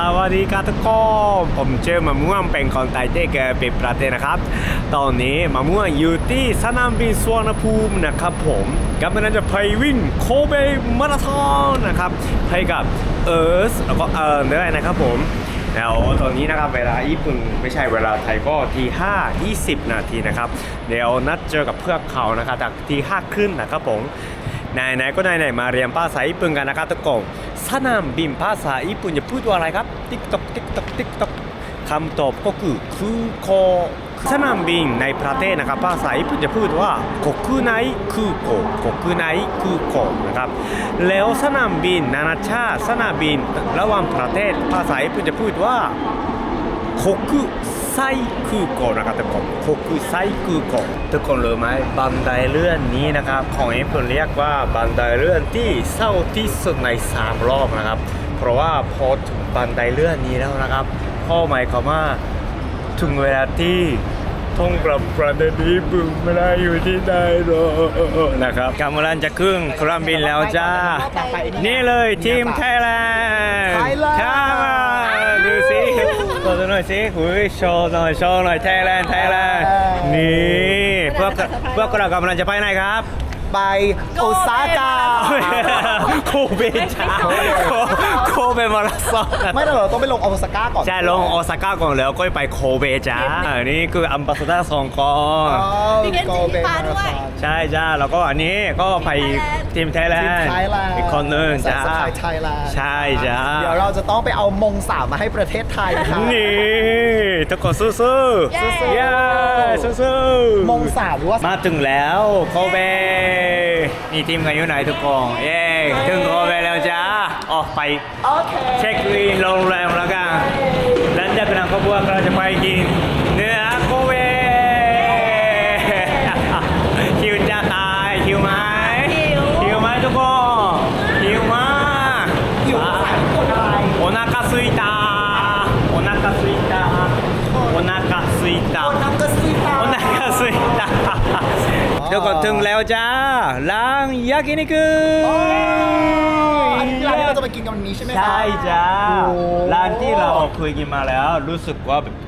สวัสดีครับทุกคนผมเจอมะม่วงเป็นคนไทยที่เกิดเป็นประเทศนะครับ ตอนนี้มะม่วงอยู่ที่สนามบินสุวรรณภูมินะครับผมกำลังจะไปวิ่งโคเบมาราธอนนะครับไปกับเอิร์ธแล้วก็เอิร์นด้วยนะครับผมแล้วตอนนี้นะครับเวลาญี่ปุ่นไม่ใช่เวลาไทยก็ที5 20 นาทีนะครับ เดี๋ยวนัดเจอกับเพื่อนเขานะครับจากที5ครึ่งนะครับผม นายนายก็นายนายมาเรียนภาษาญี่ปุ่นกันนะครับทุกคนสนามบินภาษาญี่ปุ่นจะพูดว่าอะไรครับติ๊กต๊อกติ๊กต๊อกติ๊กต๊อกคำตอบก็คือคูโคสนามบินในประเทศนะครับภาษาญี่ปุ่นจะพูดว่าโกคุไนคูโกโคคุไนคูโกนะครับแล้วสนามบินนานาชาติสนามบินระหว่างประเทศภาษาญี่ปุ่นจะพูดว่าโคคุไซคูโกนะครับ ของโคกุไซกุโกะทุกคนรู้ไหมบันไดเลื่อนนี้นะครับ ของเอ็มเรียกว่าบันไดเลื่อนที่เศร้าที่สุดใน 3 รอบนะครับ เพราะว่าพอถึงบันไดเลื่อนนี้แล้วนะครับพ่อหมายความว่าถึงเวลาที่ท่องกลับประเด็นนี้บึงไม่ได้อยู่ที่ใดหรอกนะครับกำลังจะครึ่งครื่งบินแล้วจ้า นี่เลยทีมไทยแลนด์ไทยแลนด์ ว์หน่อยสิหุยโชว์หน่อยโชว์หน่อยไทยแลนด์ไทยแลนด์นี่พวกพวกเรากำลังจะไปไหนครับ ไปโอซาก้าโคเบจ้าโคโคเบมาราธอนไม่แต่เราต้องไปลงโอซาก้าก่อนใช่ลงโอซาก้าก่อนแล้วก็ไปโคเบจ้านี่คืออัมบาสเดอร์สองกออ๋อมีเงินโกเบสีฟ้ามาด้ราวยธอนใช่จ้าแล้วก็อันนี้ก็ไปทีมไทยแลทีมนด์ไทยแลนด์อีกคนหนึงจ้าสายไทยแลนด์ใช่จ้าเดี๋ยวเราจะต้องไปเอามงสามมาให้ประเทศไทยค่ะนี่ทุกคนสู้ๆเย้เย้สู้ๆมงสามหรือว่ามาถึงแล้วโคเบนี่ทีมกันอยู่ไหนทุกคนเย้ถึงโคเบแล้วจ้าออกไปโอเคเช็คอินโรงแรมแล้วกันหลังจากนั้นขบวนเราจะไปกินเนื้อโคเบหิวจะตายหิวไหมหิวหิวไหมทุกคนหิวมากหิวภาษาญี่ปุ่นอะไรโอนาคาซุยตาโอนาคาซุยตาโอนาคาซุยตา เดี๋ยวก็ถึงแล้วจ้าร้านยากินิคุอ๋ออันนี้ร้านที่เราจะไปกินกันวันนี้ใช่ไหมคะ ใช่จ้าโอ้ ร้านที่เราเคยกินมาแล้ว รู้สึกว่าแบบโคตร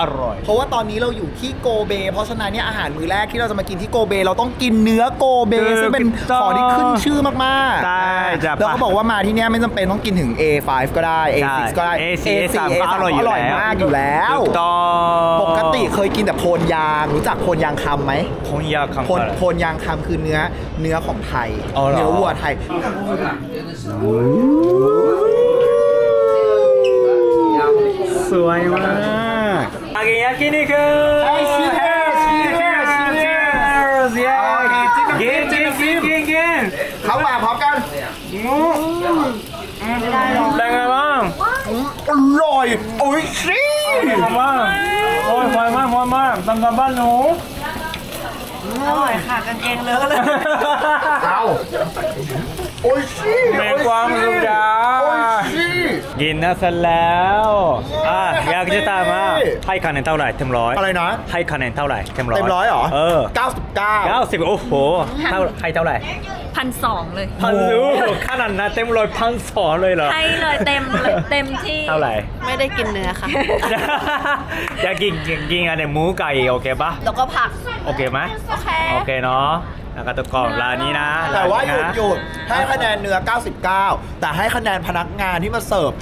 อร่อย เพราะว่าตอนนี้เราอยู่ที่โกเบ เพราะฉะนั้นเนี่ยอาหารมื้อแรกที่เราจะมากินที่โกเบ เราต้องกินเนื้อโกเบถูกซึ่งเป็นต้องของที่ขึ้นชื่อมากๆใช่จ้ะแล้วก็บอกว่ามาที่เนี่ยไม่จำเป็นต้องกินถึง A5 ก็ได้ A6 ก็ได้ A4 A3 ก็อร่อยอยู่อร่อยแล้วมากอยู่แล้วถูกต้องปกติเคยกินแต่โพนยางรู้จักโพนยางคำไหมพงยาคำโพนอะไรโพนยางคำคือเนื้อเนื้อของไทยอ๋อเหรอเนื้อวัวไทยสวยมาก อากิยากินิคุ Hey, cheers, cheers, cheers. เย้กินกินกินกินกินเข้ามาพร้อมกันเป็นไงบ้างอร่อย โอ้ยชิเป็นไงบ้างโอ้ อร่อยค่ะกันเองเลยเลย เอาโอ้ยชิแม่ความสุขจ้าโอ้ยชิกินนะเสร็จแล้วอะอยากจะตามมาให้คะแนนเท่าไหร่เต็มร้อยอะไรนะ ให้คะแนนเท่าไหร่เต็มร้อยเต็มร้อยเหรอเออ99เก้าสิบโอ้โหเท่าให้เท่าไหร่พันสองเลยพันรู้ขนาดนั้นเต็มร้อยพันสองเลยเหรอ ให้เลยเต็มเลยเต็มที่เท่าไหร่ ไม่ได้กินเนื้อค่ะ อยากกินกินกินอะไรหมูไก่โอเคปะแล้วก็ผักโอเคไหมโอเคโอเคเนาะแล้วก็ตะกอนร้านนี้นะแต่ว่าหยุดร้นนี้นะหยุดให้คะแนนเนื้อ 99 แต่ให้คะแนนพนักงานที่มาเสิร์ฟ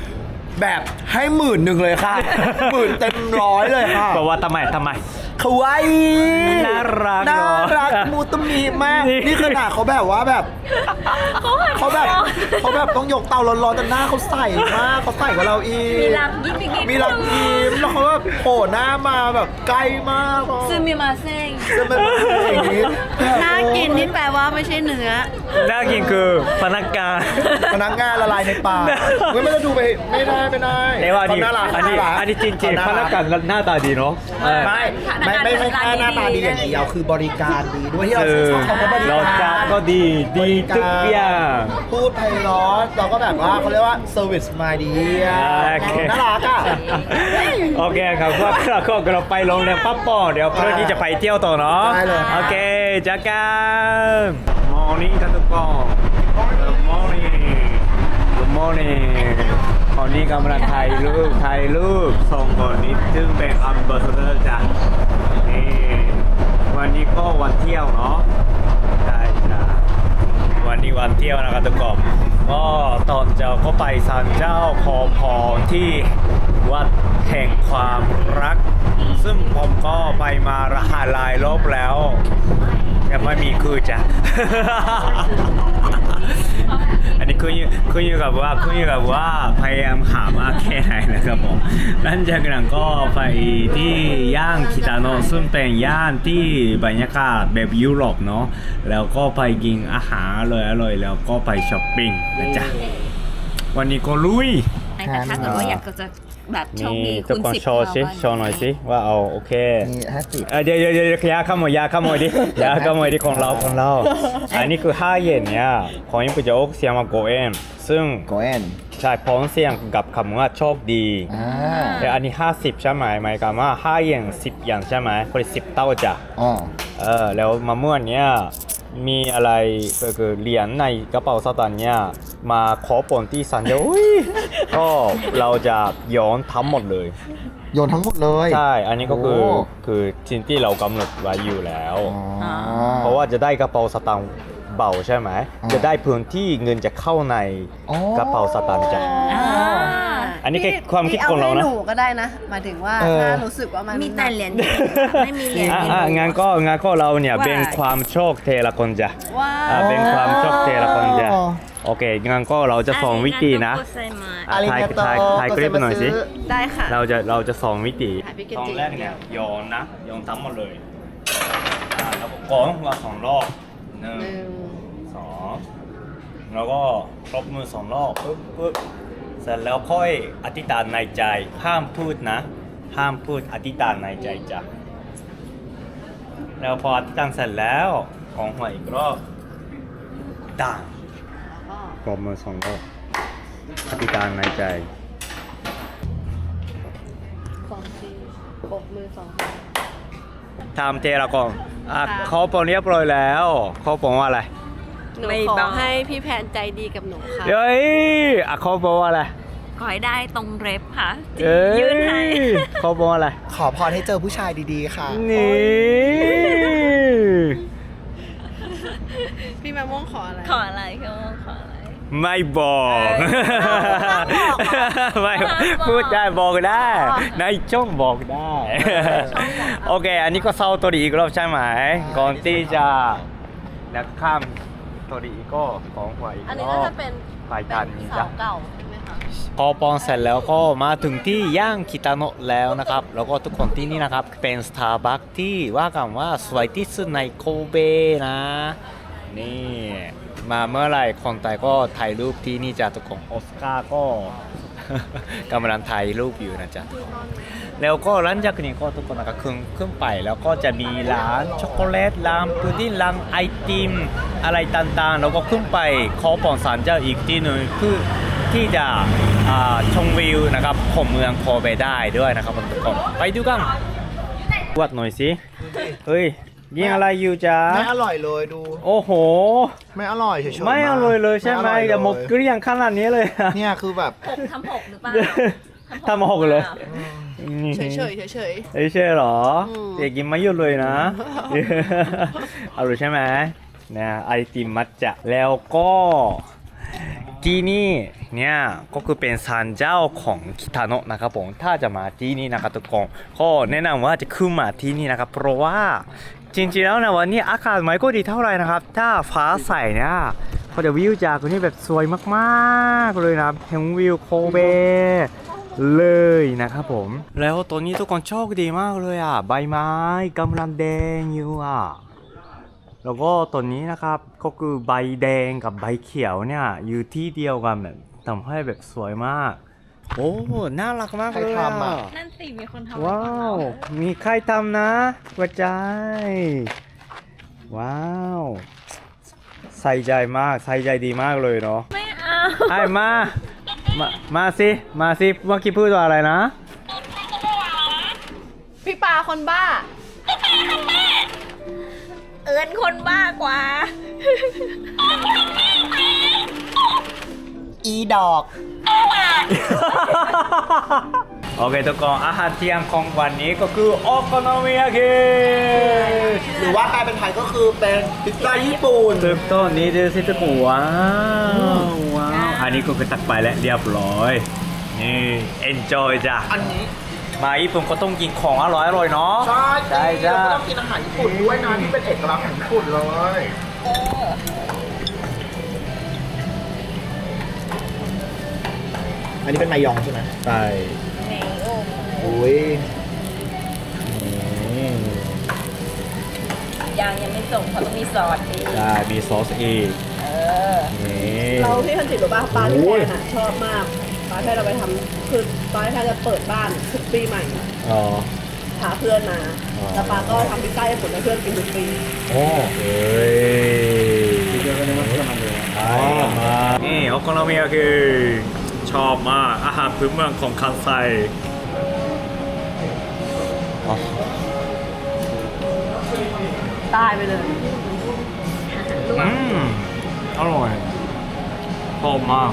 แบบให้หมื่นหนึ่งเลยค่ะ หมื่นเต็มร้อยเลยค่ะ บอกว่าทำไมทำไม คาวาอิน่ารักน่าเนอะรักมูตมีมาก นี่ นี่ขนาดเขาแบบว่าแบบเขาแบบเขาแบบต้องยกเตาร้อนๆแต่หน้าเขาใส่มากเขาใส่กว่าเราอีกมีรักยิ้มอีกนิดมีรักยิ้มแล้วเขาแบบโผล่หน้ามาแบบใกล้มากซึมิมาเซ่งจะเป็นอย่างนี้น่ากินนี่แปลว่าไม่ใช่เนื้อ น่ากินคือพนักงาน พนักงานละลายในปากเฮ้ยไม่ได้ดูไปไม่ได้ไม่ได้เอ้ว่าอันนี้เขาน่ารักอันนี้เขาารักอันนี้จริงๆพเขานักงานหน้าตาดีเนาะเออ ไม่ไม่ไม่ไม่แค่หน้าตาดีอย่างเดียวคือบริการดีด้วยที่เราคือชอบเขาก็บริรสกาชาติรก็ดีดีทุกอย่าง พูดไพเราะเราก็แบบว่าเขาเรียกว่าเซอร์วิสมาดีอะโอเค น่ารักอะ โอเคครับก็เราก็เราไปโรงแรมปั๊บปอเดี๋ยวเพื่อที่จะไปเที่ยวต่อเนาะได้เลยโอเคจักกัน Morning ครับทุกคน Good morning Good morning ตอนนี้กำลังถ่ายรูปถ่ายรูปส่งก่อนนี้ซึ่งเป็นอัมเบอร์เซอร์จ้ะนี่ วันนี้ก็วันเที่ยวเนาะใช่จ้ะวันนี้วันเที่ยวนะครับทุกคนก็ตอนเจ้าก็ไปศาลเจ้าพอพอที่วัดแห่งความรัก ซึ่งผมก็ไปมาระหลายรอบแล้ว ยังไม่มีคือจ้ะอันนี้ขึ้นอยู่ขึ้นอยู่กับว่าขึ้นอยู่กับว่าพยายามหามากแค่ไหนนะครับผมหลังจากนั้นก็ไปที่ย่างคิตาโนะซึ่งเป็นย่านที่บรรยากาศแบบยุโรปเนาะแล้วก็ไปกินอาหารอร่อยอร่อยๆแล้วก็ไปช้อปปิ้งนะจ๊ะวันนี้ก็ลุย แต่ถ้าเกิดว่าอยากจะ แบบโชคนี่ดีทุกคุณคนสิบโชว์สิโชว์หน่อยสิว่าเอาโอเคนี่ห้าสิบ เอ่อเดี๋ยวเดี๋ยวเดี๋ยวยาขโมยยาขโมยดิ ยาขโมยดิของเราของเรา อันนี้คือ5เยนเนี่ยของญี่ปุ่นจะออกเสียงว่าโกเอ็มซึ่งโกเอนใช่พ้องเสียงกับคำว่าโชคดีอ่าแต่อันนี้ 50 ใช่ไหมหมายความว่า5เยน10 อย่างใช่ไหมคนละ10 เต้าจ้ะอ๋อ เออแล้วมะม่วงเนี่ย มีอะไรก็คือเหรียญในกระเป๋าสตางค์เนี่ยมาขอปนที่สันเดียวอุ๊ยก็เราจะย้อนทั้งหมดเลย โยนทั้งหมดเลย ใช่ อันนี้ก็คือโอ้ คือชิ้นที่เรากำหนดไว้อยู่แล้ว อ๋อ เพราะว่าจะได้กระเป๋าสตางค์ เบาใช่ไหมอ่าจะได้พื้นที่เงินจะเข้าในอ๋อกระเป๋าสตางค์จ้ะ อ่าอันนี้แค่ความคิดของเรานะ พี่เอาให้หนูก็ได้นะหมายถึงว่าเออ ถ้ารู้สึกว่ามันมีแต่เหรียญไม่มีเหรียญอะเงินอะงั้นก็งั้นก็เราเนี่ยเป็นความโชคเทละคนจ้ะว้าอะวเป็นความโชคเทละคนจ้ะอ๋อ โอเคงั้นก็เราจะสอนวิธีนะอาริกาโตโกไซมัสอะถ่ายถ่ายถ่ายคลิปหน่อยสิ ได้ค่ะ เราจะเราจะสอนวิธีถ่ายพี่เกจิ ตอนแรกเนี่ยโยนนะโยนทั้งหมดเลยอ่าแล้วก็กองเราสองรอบหนึ่งหนึ่งสอง แล้วก็ครบมือสองรอบปึ๊บปึ๊บเสร็จแล้วค่อยอธิษฐานในใจ ห้ามพูดนะ ห้ามพูดอธิษฐานในใจจ้ะแล้วพออธิษฐานเสร็จแล้วของหัวอีกรอบด่างแล้วก็ครบมือสองรอบอธิษฐานในใจสองทีปกมือสองทีทำเทละก่อนอะค่ะเขาบอกเรียบร้อยแล้วเขาบอกว่าอะไร หนูไม่ขบออกให้พี่แพนใจดีกับหนูค่ะ เฮ้ยอะเขาบอกว่าอะไรขอให้ได้ตรงเร็บค่ะเอ้ยยื่นให้ เขาบอกว่าอะไร ขอพรให้เจอผู้ชายดีๆค่ะ นี่ พี่มะม่วงขออะไร ขออะไรเขาขออะไร ไม่บอกเอ้ยไม่ห้ามบอกพูดได้บอกได้อ๋อในช่องบอกได้ โอเค อันนี้ก็เศร้าตัวดีอีกรอบใช่ไหม ก่อนที่จะนักข้าม ตัวดีอีกก็ของหัวอีกอันนี้รก็อบจะเป็นไปทันนี้เสาจ้ะเก่าใช่ไหมคะ พอปอนเสร็จแล้วก็มาถึงที่ย่างคิตาโนะแล้วนะครับ แล้วก็ทุกคนที่นี่นะครับ เป็นสตาร์บัคที่ว่ากันว่าสวยที่สุดในโคเบนะ นี่ มาเมื่อไหร่คนไทยก็ถ่ายรูปที่นี่จ้ะทุกคนออสการ์ก็ กำลังถ่ายรูปอยู่นะจ๊ะ แล้วก็หลังจากนี้ก็ทุกคนนะครับขึ้นขึ้นไป แล้วก็จะมีร้านช็อกโกแลตร้านพุดดิ้งร้านไอติม อะไรต่างๆ แล้วก็ขึ้นไปขอปอนสารเจ้าอีกที่หนึ่งคือที่จะอ่าชมวิวนะครับของเมืองโคเบได้ด้วยนะครับทุกคนไปดูกันวัดหน่อยสิเฮ้ยยิงอะไรอยู่จ้าไม่อร่อยเลยดู โอ้โห ไม่อร่อยเฉยๆไม่อร่อยเลยใช่ไหมร่อย่าหมกเกลี้ยงขนาดนี้เลยอะเนี่ยคือแบบหกทำหกหรือเปล่า ทำหกเลยเฉยๆเฉยๆเฉยเอ้ยใช่เหรออืมเด็กกินไม่หยุดเลยนะอร่อยใช่ไหมนะไอติมมัทจะแล้วก็ที่นี่เนี่ยก็คือเป็นศาลเจ้าของคิตาโนะนะครับผมถ้าจะมาที่นี่นะครับทุกคนก็แนะนำว่าจะขึ้นมาที่นี่นะครับเพราะว่าจริงๆแล้วนะวันนี้อากาศไม่ก็ดีเท่าไหร่นะครับ ถ้าฟ้าใสเนี่ยก็จะวิวจากตรงนี้แบบสวยมากๆเลยนะครับเห็นวิวโคเบ เลยนะครับผม แล้วตัวนี้ทุกคนโชคดีมากเลยอะ ใบไม้กำลังแดงอยู่อะ แล้วก็ตัวนี้นะครับก็คือใบแดงกับใบเขียวเนี่ยอยู่ที่เดียวกันแบบทำให้แบบสวยมาก โอ้น่ารักมากเลยใครทำอะ นั่นสิมีคนทำว้าว มีใครทำนะหัวใจว้าว ใส่ใจมาก ใส่ใจดีมากเลยเนาะ ไม่เอา ไอ้มา มามาสิ มาสิเมื่อกี้พูดว่าอะไรนะๆพี่ปาคนบ้า เอิญคนบ้ากว่า อีดอก โอเคทุกคนอาหารเที่ยงของวันนี้ก็คือโอโคโนมิยากิหรือว่าแปลเป็นไทยก็คือเป็นพิซซ่าญี่ปุ่น ตึกต้นนี้ดูสิทุกคนว้าวว้าว อันนี้ก็คือตักไปแล้วเรียบร้อย นี่ enjoy จ้ะ อันนี้มาญี่ปุ่นก็ต้องกินของอร่อยอร่อยๆเนาะ ใช่ใช่จ้าจ้าต้องกินอาหารญี่ปุ่นด้วยนะที่เป็นเอกลักษณ์ของญี่ปุ่นเลยอันนี้เป็นมายองใช่ไหมใช่อุ้ยยังยังไม่ส่งเพราะต้องมีซอสดีใช่มีซอสอีกนี่ เราที่ทันติรู้ป่ะปลาที่แทนอะชอบมากปลาที่เราไปทำคือตอนที่แทนจะเปิดบ้านทุกปีใหม่ อ๋อพาเพื่อนมา อ๋อ แล้วปลาก็ทำพิซซ่าให้ผลให้เพื่อนกินทุกปีโอ้เอ้ยอ๋อมานี่โอโคโนมิยากิชอบมากอาหารพื้นเมืองของคันไซอ๋อตายไปเลย อืม อร่อยชอบมาก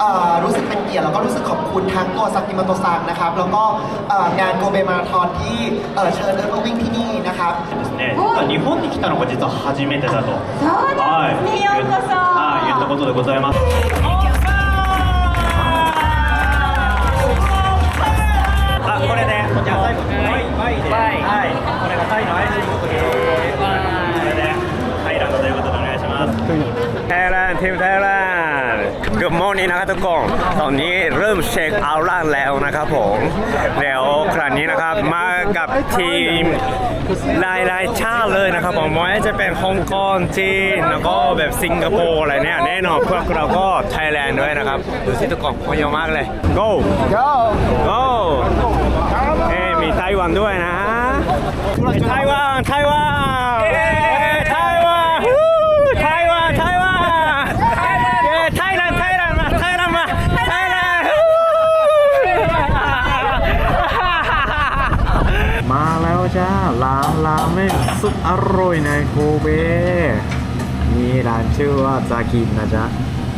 เอ่อรู้สึกเป็นเกียรติแล้วก็รู้สึกขอบคุณทั้งตัวซากิมาโตซังนะครับ แล้วก็เอ่องานโกเบมาราธอนที่เอ่อเชิญเอิร์ธมาวิ่งที่นี่นะครับ ですね。日本に来たのが実は初めてだと。そうですね。ようこそ。はい、言ったことでございます。あ、これね、じゃあ最後、バイ、バイで、はい、これがタイの合図のことで、こ ไทยแลนด์ทีมไทยแลนด์เกือบโมงนี้นะครับทุกคนตอนนี้เริ่มเช็คเอาท์ล่างแล้วนะครับผมเดี๋ยวครั้งนี้นะครับมากับทีมหลายๆชาติเลยนะครับผมไม่ว่าจะเป็นฮ่องกงจีนแล้วก็แบบสิงคโปร์อะไรเนี่ยแน่นอนพวกเราก็ไทยแลนด์ด้วยนะครับดูสิทุกคนคนเยอะมากเลย go go go เอ้ยมีไต้หวันด้วยนะไต้หวันไต้หวันเอ้ยไต้หวันฮู้ไต้หวันไต้หวันเอ้ยไทยแลนด์ไทยแลนด์มาไทยแลนด์มาไทยแลนด์ฮู้มาแล้ว จ้าร้านราเมงสุดอร่อยในโกเบนี่ร้านชื่อว่าจากินนะจ๊ะ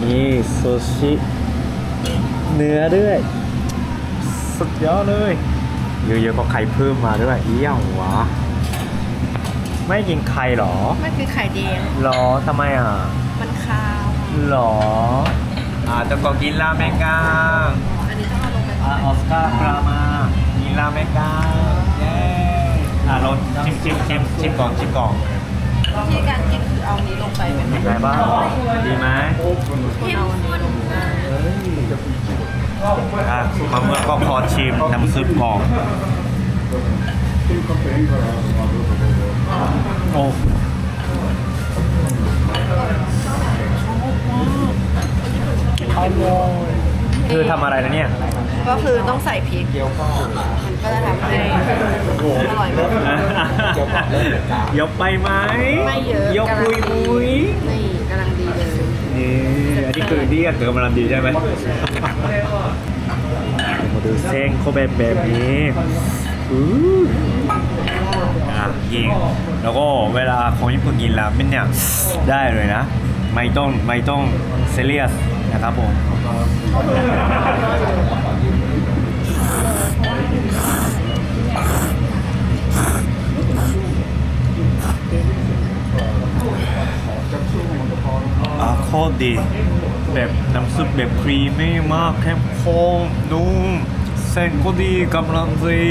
นี่ซูชิเนื้อด้วย สุดยอดเลยเยอะๆก็ไข่เพิ่มมาด้วยเอี้ยววะไม่กินไข่หรอมันคือไข่แดงหรอทำไมอะ มันคาวหรออ่าตะกอกินราเมงกังอันนี้ต้องเอาลงไปอ่าออสการ์กรามากินราเมงกังเย้ อ่าเราชิมชิมชิมชิมก่อนชิมก่อนวิธีการกินคือเอานี้ลงไปเป็นเป็นไงบ้างดีไหมเข้มข้นอะมาเมื่อก็ขอชิมน้ำซุปก่อนโอ้คือ ทำอะไรนะเนี่ย ก็คือต้องใส่พริกมันก็จะทำให้อร่อยมาก ยกไปไหมไม่เยอะยกปุยปุยนี่กำลังดีเลยนี่อันนี้คือเรียกกำลังดีใช่ไหมมาดูเส้นเขาแบบแบบนี้อู้อะยิงแล้วก็เวลาของญี่ปุ่นกินราเมนเนี่ยได้เลยนะ ไม่ต้องไม่ต้องเซเรียสนะครับผมอะโคตรดี แบบน้ำซุปแบบครีมมี่มากเข้มข้นนุ่มเส้นก็ดีกำลังดี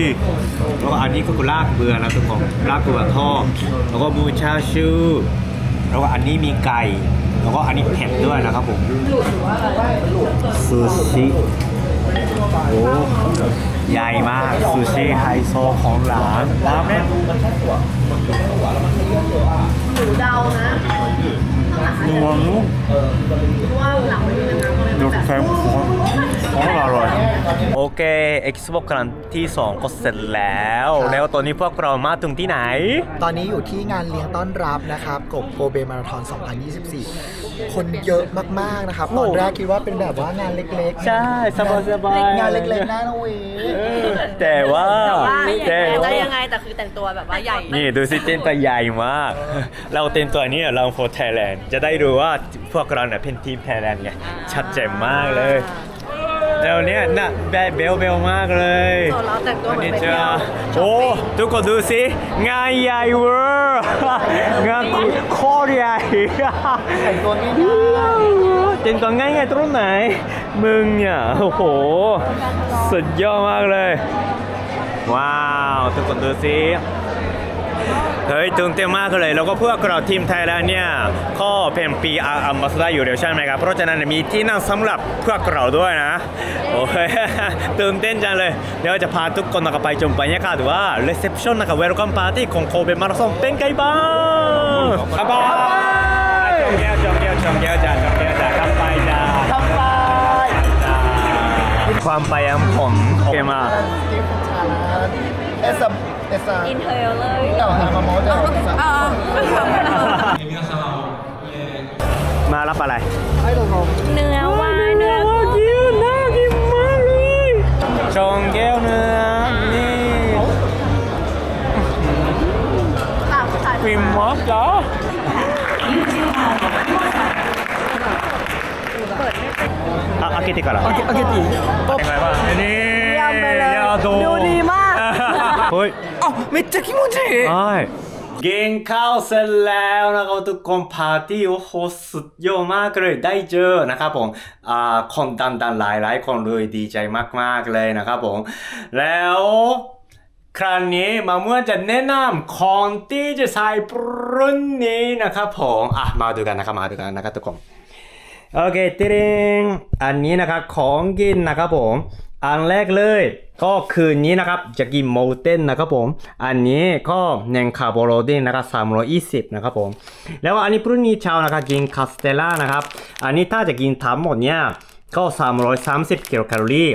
แล้วก็อันนี้ก็คือลากเบือนะทุกคนลากเบือทอดแล้วก็มูชาชูแล้วก็อันนี้มีไก่ แล้วก็อันนี้เผ็ดด้วยนะครับผมซูชิโอ้ใหญ่มากซูชิไฮโซของร้านราเมนหนูเดานะนัวนุ่มว่าหลังไม่มีน้ำ ก็เลยดูแข็งของอร่อยโอเค Xbox ครั้งที่ 2 ก็เสร็จแล้วแล้วตอนนี้พวกเรามาถึงที่ไหน ตอนนี้อยู่ที่งานเลี้ยงต้อนรับนะครับกบโกเบมาราธอน 2024 คนเยอะมาก ๆ นะครับ ตอนแรกคิดว่าเป็นแบบว่างานเล็กๆใช่สบายๆ งานเล็กๆน่านะเวยแต่ว่าแต่แต่ว่ายังไงแต่คือแต่งตัวแบบว่าใหญ่นี่ดูสิเต้นตัวใหญ่มาก เราเต้นตัวนี้เราโฟไทยแลนด์จะได้รู้ว่าพวกเราเนี่ยเป็นทีมไทยแลนด์ไงชัดเจนมากเลยเดี๋ยวนี้น่ะแบเบลเบลมากเลยส่วนเราแต่งตัวเหมือนไปเจเที่ยวโอ้ทุกคนดูสิงานใหญ่เวอร์งานโคตรใหญ่แต่งตัวง่ายเต็มตัวง่ายๆตรงไหน มึงเนี่ยโอ้โห สุดยอดมากเลย ว้าว ทุกคนดูสิ เฮ้ยตื่นเต้นมากเลย แล้วก็พวกเราทีมไทยแล้วเนี่ยก็เป็นปีอาร์มาสด้าอยู่เดียวใช่ไหมครับ เพราะฉะนั้นมีที่นั่งสำหรับพวกเราด้วยนะ โอ้ยตื่นเต้นจังเลย เดี๋ยวจะพาทุกคนนะครับไปชมบรรยากาศว่า reception นะครับ welcome party ของโคเบมาราธอนเป็นไงบ้างครับไปชมแก้วชมแก้วชมแก้วจ้าชมแก้วจ้าครับไปจ้าๆทำไปความพยายามของโอเคมา As a as a อินเทอร์เลยเราหามามอจะามารับอะไร I don't เนื้อวาเนื้อกินน่ากินมากเลยชงแก้วเนื้อนี่ฟิล์มมอสเหรออะอากิติก่อนเหรออากิติเป็นไงบ้างนี่ยำไปเลย ดูดีมาก เฮ้ย อ๋อめっちゃ気持ちいい ใช่กินข้าวเสร็จแล้วนะครับทุกคนปาร์ตี้โอ้โหสุดยอดมากเลยได้เจอนะครับผมอ่าคนดังๆหลายๆคนเลยดีใจมากๆเลยนะครับผม แล้วครั้งนี้มาเมื่อจะแนะนำของที่จะใส่ปรุ่นนี้นะครับผมอ่ะมาดูกันนะครับมาดูกันนะครับทุกคน โอเคติริงอันนี้นะครับของกินนะครับผม อันแรกเลย ก็คืนนี้นะครับจะกินโมเต้นนะครับผม อันนี้ก็เนนคาร์โบโรดีนนะครับ320นะครับผม แล้วอันนี้พรุ่งนี้เช้านะครับกินคาสเตล่านะครับ อันนี้ถ้าจะกินทั้งหมดเนี่ยก็330กิโลแคลอรี่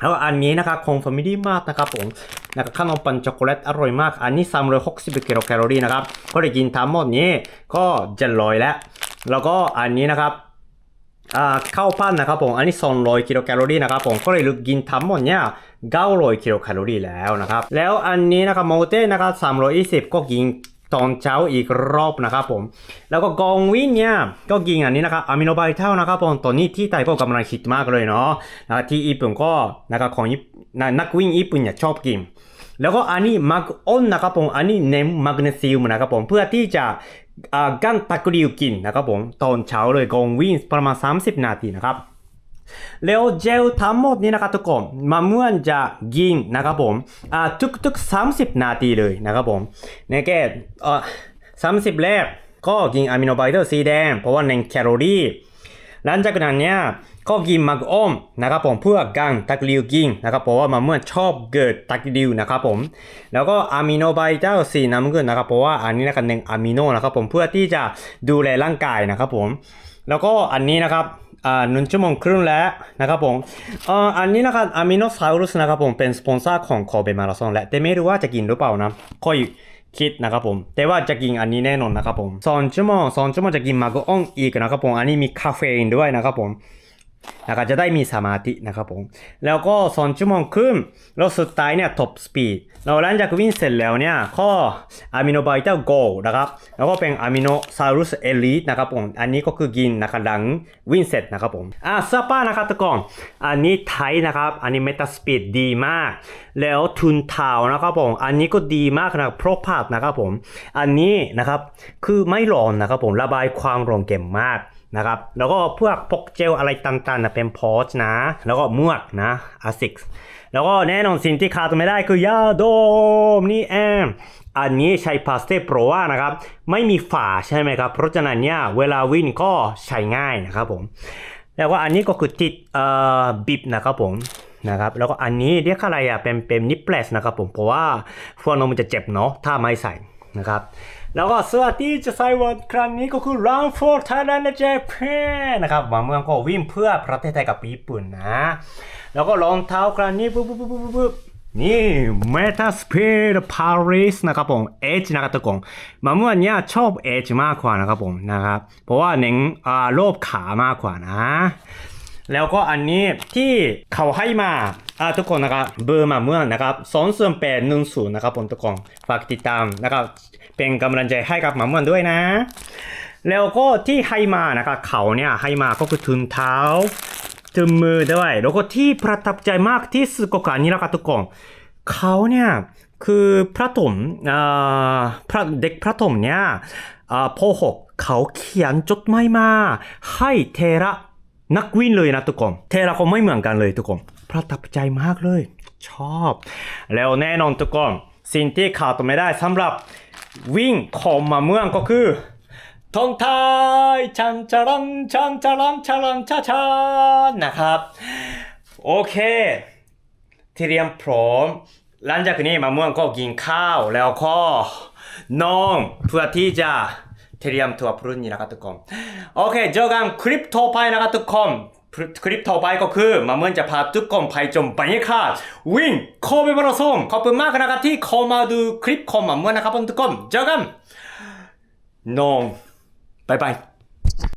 แล้วอันนี้นะครับของ Family Mart นะครับผมนะครับขนมปังช็อกโกแลตอร่อยมาก อันนี้360กิโลแคลอรี่นะครับ ก็ได้กินทั้งหมดนี้ก็จะลอยแล้ว แล้วก็อันนี้นะครับ ข้าวปั้นนะครับผม อันนี้ 200 กิโลแคลอรี่นะครับผม ก็เลยกินทั้งหมดเนี่ย900กิโลแคลอรี่แล้วนะครับ แล้วอันนี้นะครับโมเต้นะครับ320 ก็กินตอนเช้าอีกรอบนะครับผม แล้วก็กองวินเนี่ยก็กินอันนี้นะครับอะมิโนไบเทลนะครับผมตอนนี้ที่ไทยก็กำลังฮิตมากเลยเนาะนะที่ญี่ปุ่นก็นะครับของนนักวิ่งญี่ปุ่นเนี่ยชอบกิน แล้วก็อันนี้มักออนนะครับผม อันนี้เนมแมกนีเซียมนะครับผม เพื่อที่จะ กันตะกริวกินนะครับผมตอนเช้าเลยกองวิ่งประมาณ 30 นาทีนะครับแล้วเจลทั้งหมดนี้นะครับทุกคนมาเมื่อจะกินนะครับผมอ่าทุกๆ 30 นาทีเลยนะครับผมเนี่ยแกอ่า30แรกก็กินอะมิโนไบเตอร์สีแดงเพราะว่าเน้นแคลอรี่หลังจากนั้นเนี่ย ก็กินมักอมนะครับผมเพื่อกันตักริวกินนะครับเพราะว่ามันเมื่อชอบเกิดตักริวนะครับผมแล้วก็อะมิโนไบเตอร์สีน้ำเงินนะครับเพราะว่าอันนี้นะครับหนึ่งอะมิโนนะครับผมเพื่อที่จะดูแลร่างกายนะครับผมแล้วก็อันนี้นะครับอ่าหนึ่งชั่วโมงครึ่งแล้วนะครับผมเอ่ออันนี้นะครับอะมิโนซาอุรุสนะครับผมเป็นสปอนเซอร์ของโคเบมาราธอนและแต่ไม่รู้ว่าจะกินหรือเปล่านะค่อยคิดนะครับผม แต่ว่าจะกินอันนี้แน่นอนนะครับผมสองชั่วโมงสองชั่วโมงจะกินมักออนอีกนะครับผม อันนี้มีคาเฟอีนด้วยนะครับผม นะครับจะได้มีสมาธินะครับผม แล้วก็สองชั่วโมงครึ่งแล้วสุดท้ายเนี่ยท็อปสปีดเราหลังจากวิ่งเสร็จแล้วเนี่ยก็อะมิโนไบเตอร์โกนะครับแล้วก็เป็นอะมิโนซารุสเอลิทนะครับผม อันนี้ก็คือกินนะครับหลังวิ่งเสร็จนะครับผมอะเสื้อผ้านะครับทุกคนอันนี้ไทยนะครับ อันนี้เมตาสปีดดีมาก แล้วทุนเท้านะครับผม อันนี้ก็ดีมากนะครับโปรพาดนะครับผม อันนี้นะครับคือไม่ร้อนนะครับผมระบายความร้อนเก่งมาก นะครับ แล้วก็พวกพกเจลอะไรต่างๆนะเป็นพอชนะ แล้วก็มือกนะอาซิกแล้วก็แน่นอนสิ่งที่ขาดไม่ได้คือยาดมนี่เองอันนี้ใช้พาสเต้โปรว่านะครับ ไม่มีฝาใช่ไหมครับ เพราะฉะนั้นเนี่ยเวลาวิ่งก็ใช้ง่ายนะครับผม แล้วก็อันนี้ก็คือติดเอ่อบิบนะครับผมนะครับแล้วก็อันนี้เรียกอะไรอะเป็นเป็นนิปเลสนะครับผมเพราะว่าฟองนมมันจะเจ็บเนาะถ้าไม่ใส่นะครับ แล้วก็สื้อที่จะใส่วันครั้งนี้ก็คือ round for Thailand และ Japan นะครับมาเมืองก็วิ่งเพื่อประเทศไทยกับญี่ปุ่นนะ แล้วก็รองเท้าครั้งนี้ปุ๊บปุ๊บปุ๊บปุ๊บปุ๊บนี่ Meta Speed Paris นะครับผม Edge นะครับทุกคนมาเมื่อนี้ชอบ Edge มากกว่านะครับผมนะครับ เพราะว่าเน้นอ่าโลบขามากกว่านะ แล้วก็อันนี้ที่เขาให้มาอ่าทุกคนนะครับเบอร์มาเมื่อนะครับสองส่วนแปดหนึ่งศูนย์นะครับผมทุกคนฝากติดตามนะครับ เป็นกำลังใจให้กับหมามื่อด้วยนะ แล้วก็ที่ให้มานะครับเขาเนี่ยให้มาก็คือทุนเท้าถึงมือด้วยแล้วก็ที่ประทับใจมากที่สุดก็คืออันนี้นะครับทุกคนเขาเนี่ยคือพระถมพระเด็กพระถมเนี่ยพ่อหกเขาเขียนจดหมายมาให้เทระนักวิ่งเลยนะทุกคนเทระก็ไม่เหมือนกันเลยทุกคนประทับใจมากเลย ชอบ แล้วแน่นอนทุกคนสิ่งที่ขาดไม่ได้สำหรับ วิ่งของมาเมืองก็คือทงไทยชันจารันชันจารันชารันชาชานะครับ โอเคเตรียมพร้อมหลังจากนี้มาเมืองก็กินข้าวแล้วก็นอนเพื่อที่จะเตรียมตัวพรุ่งนี้นะครับทุกคนโอเคเจอกันคลิปต่อไปนะครับทุกคน คลิปต่อไปก็คือมาเมือจะพาทุกคนไปชมบรรยากาศวิ่งโคเบมาราธอนขอบคุณมากนะครับที่เข้ามาดูคลิปของมาเมือนะครับทุกคนเจอกันนองบายบาย